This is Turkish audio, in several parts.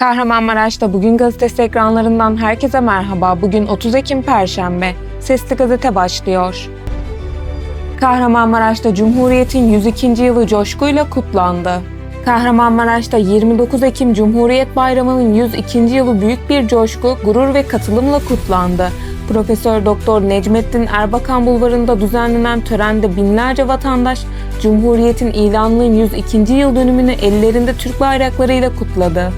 Kahramanmaraş'ta Bugün Gazetesi ekranlarından herkese merhaba. Bugün 30 Ekim Perşembe. Sesli Gazete başlıyor. Kahramanmaraş'ta Cumhuriyet'in 102. yılı coşkuyla kutlandı. Kahramanmaraş'ta 29 Ekim Cumhuriyet Bayramı'nın 102. yılı büyük bir coşku, gurur ve katılımla kutlandı. Profesör Doktor Necmettin Erbakan Bulvarı'nda düzenlenen törende binlerce vatandaş Cumhuriyet'in ilanının 102. yıl dönümünü ellerinde Türk bayraklarıyla kutladı.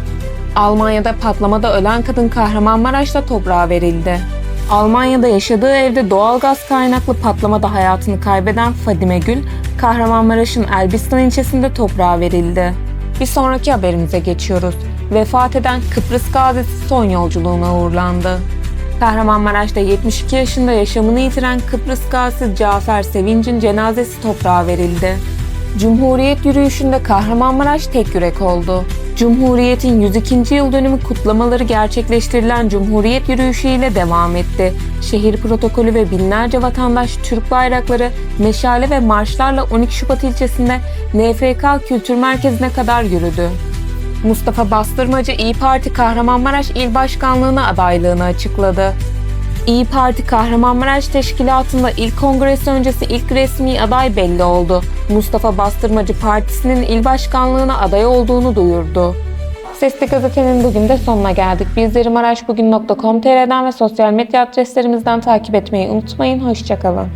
Almanya'da patlamada ölen kadın Kahramanmaraş'ta toprağa verildi. Almanya'da yaşadığı evde doğalgaz kaynaklı patlamada hayatını kaybeden Fadime Gül, Kahramanmaraş'ın Elbistan ilçesinde toprağa verildi. Bir sonraki haberimize geçiyoruz. Vefat eden Kıbrıs gazisi son yolculuğuna uğurlandı. Kahramanmaraş'ta 72 yaşında yaşamını yitiren Kıbrıs gazisi Cafer Sevinç'in cenazesi toprağa verildi. Cumhuriyet yürüyüşünde Kahramanmaraş tek yürek oldu. Cumhuriyet'in 102. yıl dönümü kutlamaları gerçekleştirilen Cumhuriyet yürüyüşü ile devam etti. Şehir protokolü ve binlerce vatandaş Türk bayrakları, meşale ve marşlarla 12 Şubat ilçesinde NFK Kültür Merkezi'ne kadar yürüdü. Mustafa Bastırmacı İyi Parti Kahramanmaraş İl Başkanlığı'na adaylığını açıkladı. İyi Parti Kahramanmaraş Teşkilatı'nda ilk kongresi öncesi ilk resmi aday belli oldu. Mustafa Bastırmacı Partisi'nin il başkanlığına aday olduğunu duyurdu. Sesli Gazete'nin bugün de sonuna geldik. Bizleri maraşbugün.com.tr'den ve sosyal medya adreslerimizden takip etmeyi unutmayın. Hoşçakalın.